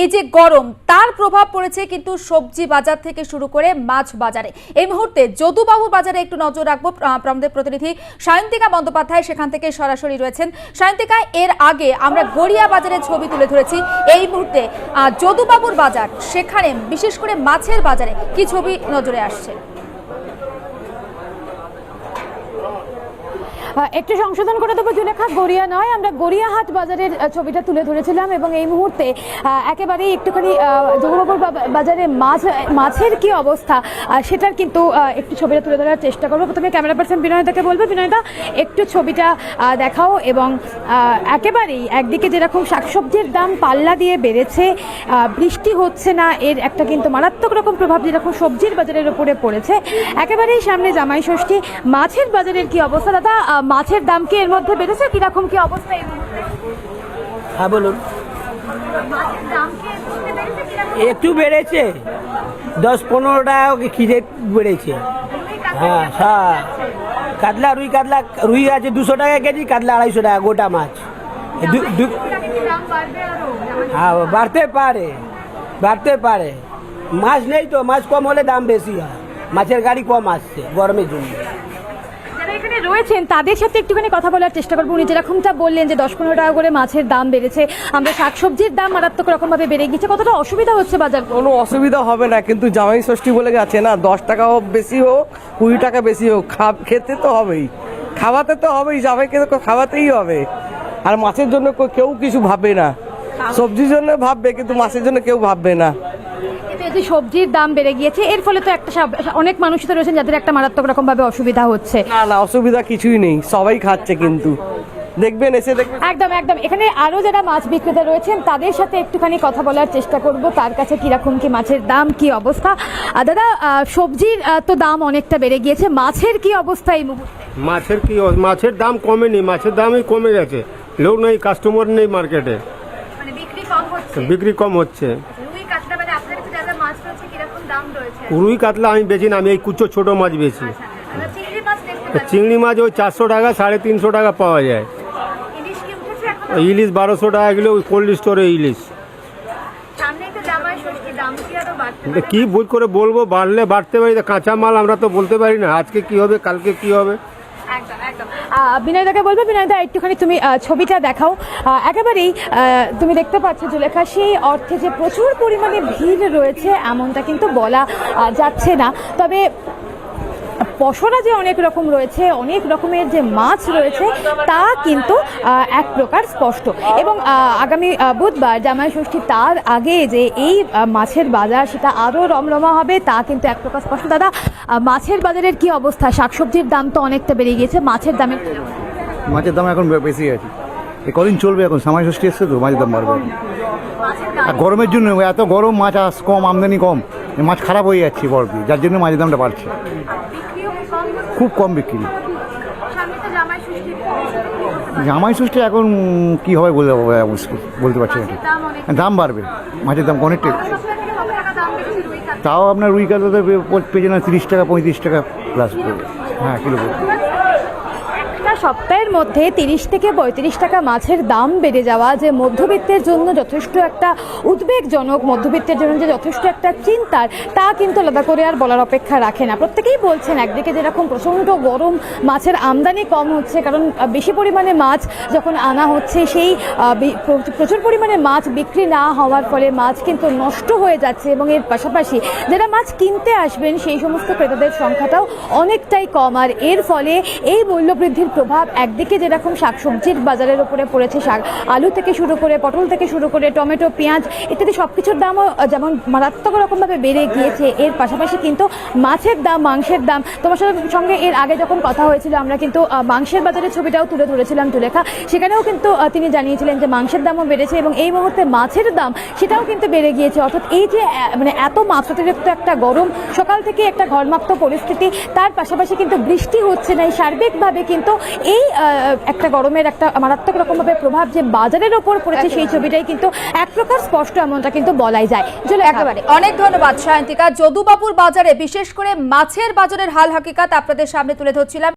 এই যে গরম, তার প্রভাব পড়েছে কিন্তু সবজি বাজার থেকে শুরু করে মাছ বাজারে। এই মুহূর্তে যদুবাবু বাজারে একটু নজর রাখব। আমাদের প্রতিনিধি সায়ন্তিকা বন্দ্যোপাধ্যায় সেখান থেকে সরাসরি রয়েছেন। সায়ন্তিকা, এর আগে আমরা গড়িয়া বাজারের ছবি তুলে ধরেছি। এই মুহূর্তে যদুবাবুর বাজার, সেখানে বিশেষ করে মাছের বাজারে কি ছবি নজরে আসছে? একটু সংশোধন করে দেবো, জুলেখা। গড়িয়া নয়, আমরা গড়িয়াহাট বাজারের ছবিটা তুলে ধরেছিলাম এবং এই মুহূর্তে একেবারেই একটুখানি জহুরবাবুর বাজারে মাছ মাছের কি অবস্থা সেটার কিন্তু একটু ছবিটা তুলে ধরার চেষ্টা করব। প্রথমে ক্যামেরা পার্সন বিনয়দাকে বলব। বিনয়দা, একটু ছবিটা দেখাও এবং একেবারেই একদিকে যেরকম শাকসবজির দাম পাল্লা দিয়ে বেড়েছে বৃষ্টি হচ্ছে না, এর একটা কিন্তু মারাত্মক রকম প্রভাব যেরকম সবজির বাজারের উপরে পড়েছে, একেবারেই সামনে জামাই ষষ্ঠী। মাছের বাজারের কি অবস্থা? দাদা মাছের দাম কি এর মধ্যে বেড়েছে? কীরকম কি অবস্থা? হ্যাঁ বলুন। মাছের দাম কি এর মধ্যে বেড়েছে? কীরকম? একটু বেড়েছে। দশ পনেরো টাকা খিদে বেড়েছে? হ্যাঁ হ্যাঁ। কাতলা রুই কাতলা রুই আছে দুশো টাকা কেজি কাতলা আড়াইশো টাকা গোটা মাছ। দু- দু- দাম বাড়বে আরও? হ্যাঁ বাড়তে পারে। বাড়তে পারে। মাছ নেই তো মাছ কম হলে দাম বেশি হয়। মাছের গাড়ি কম আসছে গরমের জন্য। রয়েছেন তাদের সাথে একটুখানি কথা বলার চেষ্টা করব। উনি যেরকমটা বললেন যে দশ পনেরো টাকা করে মাছের দাম বেড়েছে আমরা শাকসবজির দাম মারাত্মক রকম ভাবে বেড়ে গেছে কতটা অসুবিধা হচ্ছে বাজার কোনো অসুবিধা হবে না কিন্তু জামাই ষষ্ঠী বলে গেছে না দশ টাকা হোক বেশি হোক কুড়ি টাকা বেশি হোক খেতে তো হবেই। খাওয়াতে তো হবেই জামাইকে তো খাওয়াতেই হবে। আর মাছের জন্য কেউ কিছু ভাববে না। সবজির জন্য ভাববে কিন্তু মাছের জন্য কেউ ভাববে না। যে সবজির দাম বেড়ে গিয়েছে। এর ফলে তো একটা অনেক মানুষই তো রয়েছেন যাদের একটা মারাত্মক রকম ভাবে অসুবিধা হচ্ছে। না না অসুবিধা কিছুই নেই। সবাই খাচ্ছে কিন্তু। দেখবেন এসে দেখবেন। একদম একদম। এখানে আরও যারা মাছ বিক্রেতা রয়েছেন তাদের সাথে একটুখানি কথা বলার চেষ্টা করব। তার কাছে কীরকম কি মাছের দাম কি অবস্থা? আর দাদা সবজির তো দাম অনেকটা বেড়ে গিয়েছে। মাছের কি অবস্থা এই মুহূর্তে? মাছের কি অব- মাছের দাম কমেনি। মাছের দামই কমে গেছে। লোক নেই কাস্টমার নেই মার্কেটে মানে বিক্রি কম হচ্ছে বিক্রি কম হচ্ছে রুই কাতলা মানে আপনার কাছে যারা মাছ রয়েছে কীরকম দাম রয়েছে রুই কাতলা আমি বেছি না আমি এই কুচো ছোট মাছ বেছি চিংড়ি মাছ দেখতে পাচ্ছি। চিংড়ি মাছ ওই চারশো টাকা সাড়ে তিনশো টাকা পাওয়া যায়। ইলিশ বারোশো টাকা কিলো ওই কোল্ড স্টোরে ইলিশ। কি বুঝ করে বলব বাড়লে বাড়তে পারি কাঁচা মাল আমরা তো বলতে পারি না। আজকে কি হবে কালকে কি হবে? বিনয়দাকে বলব, বিনয়দা, একটুখানি তুমি ছবিটা দেখাও। একেবারেই তুমি দেখতে পাচ্ছ জুলেখা সেই অর্থে যে প্রচুর পরিমাণে ভিড় রয়েছে, এমনটা কিন্তু বলা যাচ্ছে না। তবে পশরা যে অনেক রকম রয়েছে, অনেক রকমের যে মাছ রয়েছে, তা কিন্তু এক প্রকার স্পষ্ট। এবং আগামী বুধবার জামাই ষষ্ঠী, তার আগে যে এই মাছের বাজার সেটা আরও রমরমা হবে, তা কিন্তু এক প্রকার স্পষ্ট। দাদা মাছের বাজারের কি অবস্থা? শাকসবজির দাম তো অনেকটা বেড়ে গিয়েছে, মাছের দামের মাছের দাম এখন বেশি আছে। কদিন চলবে এখন? সময় ষষ্ঠী এসছে তো, মাছের দাম বাড়বে। আর গরমের জন্য এত গরম, মাছ আস কম, আমদানি কম, মাছ খারাপ হয়ে যাচ্ছে বড় যার জন্য মাছের দামটা বাড়ছে। খুব কম বিক্রি। জামাই ষষ্ঠী এখন কি হবে বলে বলা মুশকিল বলতে পারছি না দাম বাড়বে, মাছের দাম অনেকটাই। তাও আপনার রুই কাতলাতে পে- পেয়ে যান তিরিশ টাকা, পঁয়ত্রিশ টাকা প্লাস হ্যাঁ কিলো সপ্তাহের মধ্যে তিরিশ থেকে পঁয়ত্রিশ টাকা মাছের দাম বেড়ে যাওয়া যে মধ্যবিত্তের জন্য যথেষ্ট একটা উদ্বেগজনক, মধ্যবিত্তের জন্য যে যথেষ্ট একটা চিন্তার, তা কিন্তু আলাদা করে আর বলার অপেক্ষা রাখে না। প্রত্যেকেই বলছেন, একদিকে যেরকম প্রচণ্ড গরম, মাছের আমদানি কম হচ্ছে, কারণ বেশি পরিমাণে মাছ যখন আনা হচ্ছে, সেই প্রচুর পরিমাণে মাছ বিক্রি না হওয়ার ফলে মাছ কিন্তু নষ্ট হয়ে যাচ্ছে এবং এর পাশাপাশি যারা মাছ কিনতে আসবেন, সেই সমস্ত ক্রেতাদের সংখ্যাটাও অনেকটাই কম। আর এর ফলে এই মূল্যবৃদ্ধির প্রভাব একদিকে যেরকম শাকসবজির বাজারের উপরে পড়েছে শাক, আলু থেকে শুরু করে পটল থেকে শুরু করে টমেটো, পেঁয়াজ ইত্যাদি সব কিছুর দামও যেমন মারাত্মক রকমভাবে বেড়ে গিয়েছে। এর পাশাপাশি কিন্তু মাছের দাম, মাংসের দাম, তোমার সঙ্গে এর আগে যখন কথা হয়েছিল, আমরা কিন্তু মাংসের বাজারের ছবিটাও তুলে ধরেছিলাম তুলেখা সেখানেও কিন্তু তিনি জানিয়েছিলেন যে মাংসের দামও বেড়েছে এবং এই মুহূর্তে মাছের দাম সেটাও কিন্তু বেড়ে গিয়েছে। অর্থাৎ এই যে মানে এত মাত্রাতিরিক্ত একটা গরম, সকাল থেকে একটা ঘরমাক্ত পরিস্থিতি, তার পাশাপাশি কিন্তু বৃষ্টি হচ্ছে না। এই সার্বিকভাবে কিন্তু এই আহ, একটা গরমের একটা মারাত্মক রকমভাবে প্রভাব যে বাজারের ওপর পড়েছে সেই ছবিটাই কিন্তু এক প্রকার স্পষ্ট এমনটা কিন্তু বলাই যায়। জুলেখা। একেবারে। অনেক ধন্যবাদ সায়ন্তিকা। যদুবাবুর বাজারে বিশেষ করে মাছের বাজারের হাল হাকিকাত আপনাদের সামনে তুলে ধরছিলাম।